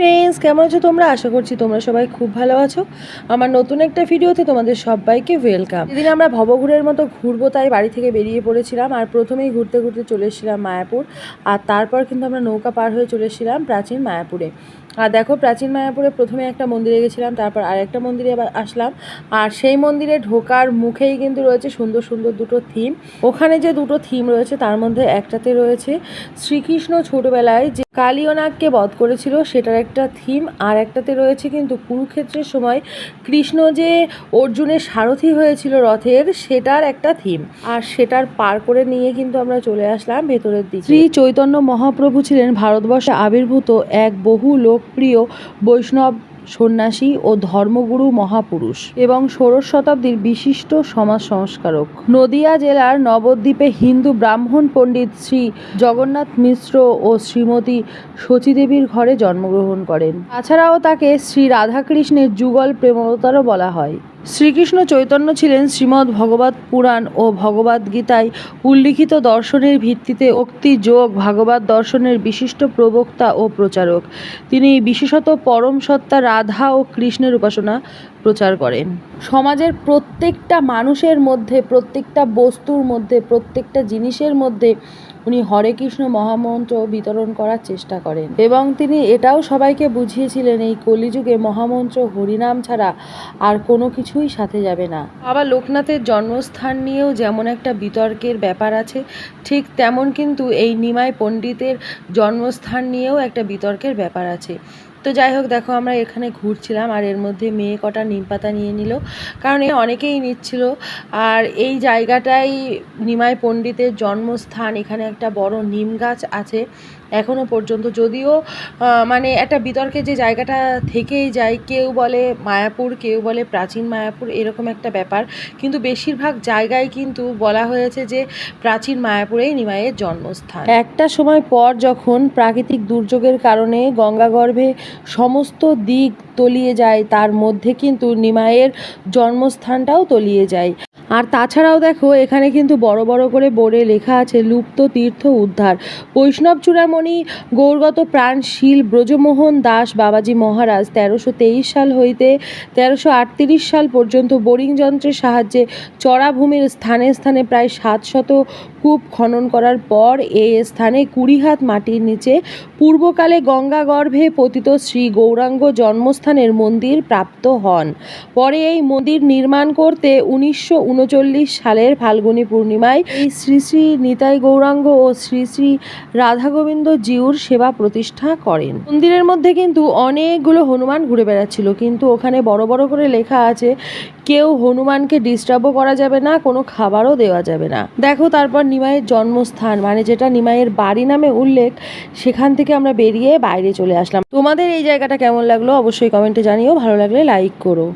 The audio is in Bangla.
ফ্রেন্ডস কেমন আছো তোমরা? আশা করছি তোমরা সবাই খুব ভালো আছো। আমার নতুন একটা ভিডিওতে তোমাদের সবাইকে ওয়েলকাম যেদিন আমরা ভবঘুরের মতো ঘুরবো, তাই বাড়ি থেকে বেরিয়ে পড়েছিলাম আর প্রথমেই ঘুরতে ঘুরতে চলে এসেছিলাম মায়াপুর। আর তারপর কিন্তু আমরা নৌকা পার হয়ে চলে এসেছিলাম প্রাচীন মায়াপুরে। আর দেখো প্রাচীন মায়াপুরে প্রথমে একটা মন্দিরে গেছিলাম, তারপর আরেকটা মন্দিরে আবার আসলাম। আর সেই মন্দিরে ঢোকার মুখেই কিন্তু রয়েছে সুন্দর সুন্দর দুটো থিম ওখানে যে দুটো থিম রয়েছে, তার মধ্যে একটাতে রয়েছে শ্রীকৃষ্ণ ছোটবেলায় যে কালিয়নাগকে বধ করেছিল, সেটার একটা থিম আর একটাতে রয়েছে কিন্তু কুরুক্ষেত্রের সময় কৃষ্ণ যে অর্জুনের সারথি হয়েছিল রথের, সেটার একটা থিম আর সেটার পার করে নিয়ে কিন্তু আমরা চলে আসলাম ভেতরের দিকে। শ্রী চৈতন্য মহাপ্রভু ছিলেন ভারতবর্ষে আবির্ভূত এক বহু লোকপ্রিয় বৈষ্ণব সন্ন্যাসী ও ধর্মগুরু মহাপুরুষ এবং ষোড়শ শতাব্দীর বিশিষ্ট সমাজ সংস্কারক। নদিয়া জেলার নবদ্বীপে হিন্দু ব্রাহ্মণ পণ্ডিত শ্রী জগন্নাথ মিশ্র ও শ্রীমতী সচিদেবীর ঘরে জন্মগ্রহণ করেন। তাছাড়াও তাকে শ্রী রাধাকৃষ্ণের যুগল প্রেমতারও বলা হয়। শ্রীকৃষ্ণ চৈতন্য ছিলেন শ্রীমদ্ ভগবত পুরাণ ও ভগবদ গীতায় উল্লিখিত দর্শনের ভিত্তিতে উক্তি যোগ ভাগবত দর্শনের বিশিষ্ট প্রবক্তা ও প্রচারক। তিনি বিশেষত পরম সত্তা রাধা ও কৃষ্ণের উপাসনা প্রচার করেন। সমাজের প্রত্যেকটা মানুষের মধ্যে, প্রত্যেকটা বস্তুর মধ্যে, প্রত্যেকটা জিনিসের মধ্যে উনি হরে কৃষ্ণ মহামন্ত্র বিতরণ করার চেষ্টা করেন। এবং তিনি এটাও সবাইকে বুঝিয়েছিলেন, এই কলিযুগে মহামন্ত্র হরিনাম ছাড়া আর কোনো কিছুই সাথে যাবে না। বাবা লোকনাথের জন্মস্থান নিয়েও যেমন একটা বিতর্কের ব্যাপার আছে, ঠিক তেমন কিন্তু এই নিমাই পণ্ডিতের জন্মস্থান নিয়েও একটা বিতর্কের ব্যাপার আছে। তো যাই হোক, দেখো আমরা এখানে ঘুরছিলাম আর এর মধ্যে মেয়ে কটা নিম পাতা নিয়ে নিল। কারণ এ অনেকেই নিচ্ছিল। আর এই জায়গাটাই নিমাই পণ্ডিতের জন্মস্থান। এখানে একটা বড় নিম গাছ আছে। এখনও পর্যন্ত। যদিও মানে একটা বিতর্কে যে জায়গাটা থেকেই যায়, কেউ বলে মায়াপুর, কেউ বলে প্রাচীন মায়াপুর, এরকম একটা ব্যাপার। কিন্তু বেশিরভাগ জায়গায় কিন্তু বলা হয়েছে যে প্রাচীন মায়াপুরেই নিমাইয়ের জন্মস্থান। একটা সময় পর যখন প্রাকৃতিক দুর্যোগের কারণে গঙ্গাগর্ভে সমস্ত দিক তলিয়ে যায়, তার মধ্যে কিন্তু নিমাইয়ের জন্মস্থানটাও তলিয়ে যায়। আর তাছাড়াও দেখো, এখানে কিন্তু বড় বড় করে বোর্ডে লেখা আছে, লুপ্ত তীর্থ উদ্ধার। বৈষ্ণব চূড়ামণি, গৌরগত প্রাণশীল ব্রজমোহন দাস বাবাজি মহারাজ তেরোশো তেইশ সাল হইতে তেরোশো আটত্রিশ সাল পর্যন্ত বোরিং যন্ত্রের সাহায্যে চড়াভূমির স্থানে স্থানে প্রায় সাতশত কূপ খনন করার পর এই স্থানে কুড়ি হাত মাটির নিচে পূর্বকালে গঙ্গা গর্ভে পতিত শ্রী গৌরাঙ্গ জন্মস্থানের মন্দির প্রাপ্ত হন। পরে এই মন্দির নির্মাণ করতে উনিশশো উনচল্লিশ সালের ফাল্গুনী পূর্ণিমায় এই শ্রী শ্রী নিতাই গৌরাঙ্গ ও শ্রী শ্রী রাধা গোবিন্দ জিউর সেবা প্রতিষ্ঠা করেন। মন্দিরের মধ্যে কিন্তু অনেকগুলো হনুমান ঘুরে বেড়াচ্ছিল, কিন্তু ওখানে বড় বড় করে লেখা আছে, কেউ হনুমানকে ডিস্টার্বও করা যাবে না, কোনো খাবারও দেওয়া যাবে না। দেখো তারপর নিমাইয়ের জন্মস্থান মানে যেটা নিমাইয়ের বাড়ি নামে উল্লেখ, সেখান থেকে আমরা বেরিয়ে বাইরে চলে আসলাম। তোমাদের এই জায়গাটা কেমন লাগল অবশ্যই কমেন্টে জানিও, ভালো লাগলে লাইক করো।